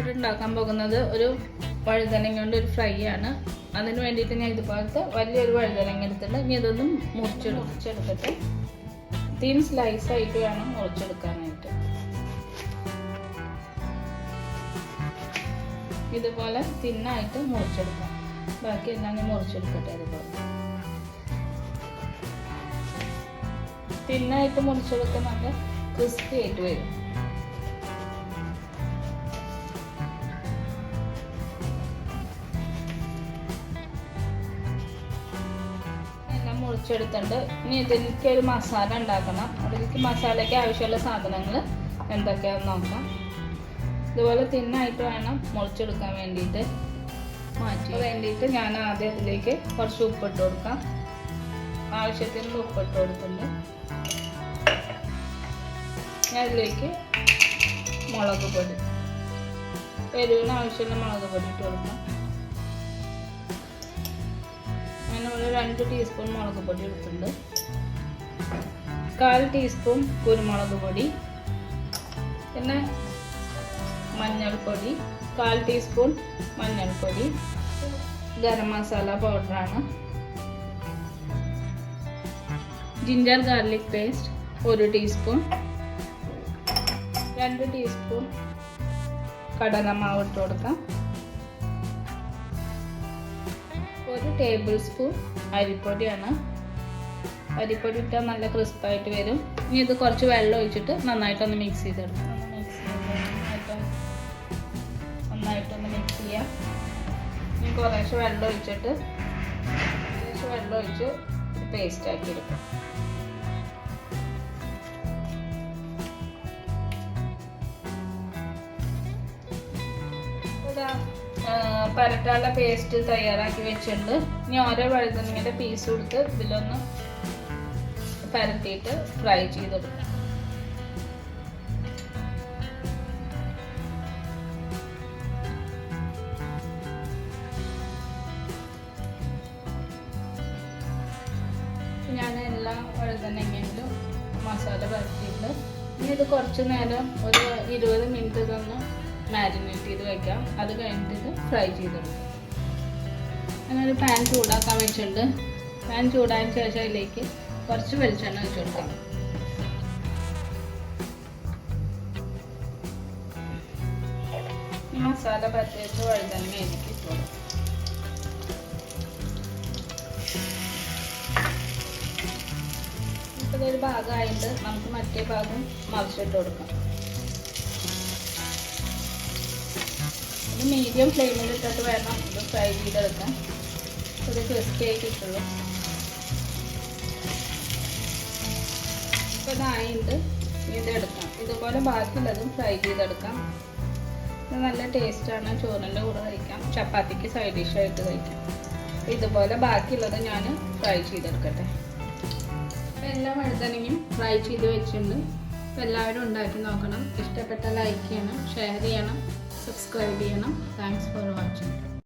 ഇവിടെ ഉണ്ടാക്കാൻ പോകുന്നത് ഒരു വഴുതനങ്ങ കൊണ്ട് ഒരു ഫ്രൈ ആണ്. അതിന് വേണ്ടിയിട്ട് ഞാൻ ഇതുപോലത്തെ വലിയൊരു വഴുതനങ്ങ എടുത്തിട്ട് ഇനി ഇതൊന്നും മുറിച്ചെടു മുറിച്ചെടുക്കട്ടെ. തീൻ സ്ലൈസ് ആയിട്ട് വേണം മുറിച്ചെടുക്കാനായിട്ട്. ഇതുപോലെ തിന്നായിട്ട് മുറിച്ചെടുക്കാം. ബാക്കി എല്ലാം ഞാൻ മുറിച്ചെടുക്കട്ടെ അതുപോലെ തിന്നായിട്ട് മുറിച്ചെടുക്കുന്നത് നല്ല ക്രിസ്പി ആയിട്ട് വരും. മുറിച്ചെടുത്തിട്ടുണ്ട്. ഇനി ഇതിലേക്ക് ഒരു മസാല ഉണ്ടാക്കണം. അതിലേക്ക് മസാലയ്ക്ക് ആവശ്യമുള്ള സാധനങ്ങൾ എന്തൊക്കെയാണെന്ന് നോക്കാം. ഇതുപോലെ തിന്നായിട്ട് വേണം മുറിച്ചെടുക്കാൻ വേണ്ടിയിട്ട്. മാറ്റി വേണ്ടിയിട്ട് ഞാൻ ആദ്യം അതിലേക്ക് കുറച്ച് ഉപ്പിട്ട് കൊടുക്കാം. ആവശ്യത്തിനുള്ള ഉപ്പിട്ട് കൊടുത്തിട്ടുണ്ട്. ഞാൻ അതിലേക്ക് മുളക് പൊടി എരിവിന് ആവശ്യമുള്ള മുളക് പൊടി ഇട്ട് കൊടുക്കാം. ഒരു രണ്ട് ടീസ്പൂൺ മുളക് പൊടി എടുത്തിട്ടുണ്ട്. കാൽ ടീസ്പൂൺ കുരുമുളക് പൊടി പിന്നെ മഞ്ഞൾപ്പൊടി കാൽ ടീസ്പൂൺ മഞ്ഞൾപ്പൊടി ഗരം മസാല പൗഡറാണ് ജിഞ്ചർ ഗാർലിക് പേസ്റ്റ് ഒരു ടീസ്പൂൺ രണ്ട് ടീസ്പൂൺ കടലമാവ് ഇട്ട് കൊടുക്കാം. ഒരു ടേബിൾ സ്പൂൺ അരിപ്പൊടിയാണ്. അരിപ്പൊടി ഇട്ടാൽ നല്ല ക്രിസ്പായിട്ട് വരും. ഇനി ഇത് കുറച്ച് വെള്ളം ഒഴിച്ചിട്ട് നന്നായിട്ടൊന്ന് മിക്സ് ചെയ്തെടുക്കാം. നന്നായിട്ടൊന്ന് മിക്സ് ചെയ്യാം. ഇനി കുറേശ്ശെ വെള്ളം ഒഴിച്ചിട്ട് കുറേശ്ശെ വെള്ളം ഒഴിച്ച് പേസ്റ്റ് ആക്കി എടുക്കാം. ആ, പരട്ടാനുള്ള പേസ്റ്റ് തയ്യാറാക്കി വെച്ചിട്ടുണ്ട്. ഇനി ഓരോ വഴുതനങ്ങയുടെ പീസ് കൊടുത്ത് ഇതിലൊന്ന് പരത്തിയിട്ട് ഫ്രൈ ചെയ്തെടുക്കാം. ഞാൻ എല്ലാ വഴുതനങ്ങയിലും മസാല പരത്തിയിട്ട് ഇനി ഇത് കുറച്ച് നേരം ഒരു ഇരുപത് മിനിറ്റ് ഇതൊന്ന് മാരിനേറ്റ് ചെയ്ത് വെക്കാം. അത് കഴിഞ്ഞിട്ട് ഫ്രൈ ചെയ്തെടുക്കാം. ഒരു പാൻ ചൂടാക്കാൻ വെച്ചിട്ടുണ്ട്. പാൻ ചൂടായതിന് ശേഷം അതിലേക്ക് കുറച്ച് വെളിച്ചെണ്ണ വെച്ച് കൊടുക്കാം. ഈ മസാല പരത്തിയിട്ട് വഴുതനങ്ങ എനിക്ക് ഇട്ടുകൊടുക്കും ഇതൊരു ഭാഗമായിട്ട് നമുക്ക് മറ്റേ ഭാഗം മറിച്ചിട്ട് കൊടുക്കാം. ഇത് മീഡിയം ഫ്ലെയിമിൽ ഇട്ടിട്ട് വേണം ഇത് ഫ്രൈ ചെയ്തെടുക്കാൻ. ഇത് ക്രിസ്പി ആയി കിട്ടുള്ളൂ ഇപ്പൊ ഇതായിട്ട് ഇത് എടുക്കാം. ഇതുപോലെ ബാക്കിയുള്ളതും ഫ്രൈ ചെയ്തെടുക്കാം. ഇത് നല്ല ടേസ്റ്റാണ് ചോറിന്റെ കൂടെ കഴിക്കാം. ചപ്പാത്തിക്ക് സൈഡ് ഡിഷായിട്ട് കഴിക്കാം. ഇതുപോലെ ബാക്കിയുള്ളത് ഞാൻ ഫ്രൈ ചെയ്തെടുക്കട്ടെ. അപ്പം എല്ലാ വഴുതനങ്ങയും ഫ്രൈ ചെയ്ത് വെച്ചിട്ടുണ്ട്. അപ്പോൾ എല്ലാവരും ഉണ്ടാക്കി നോക്കണം. ഇഷ്ടപ്പെട്ട ലൈക്ക് ചെയ്യണം ഷെയർ ചെയ്യണം. സബ്സ്ക്രൈബ് ചെയ്യണം. Thanks for watching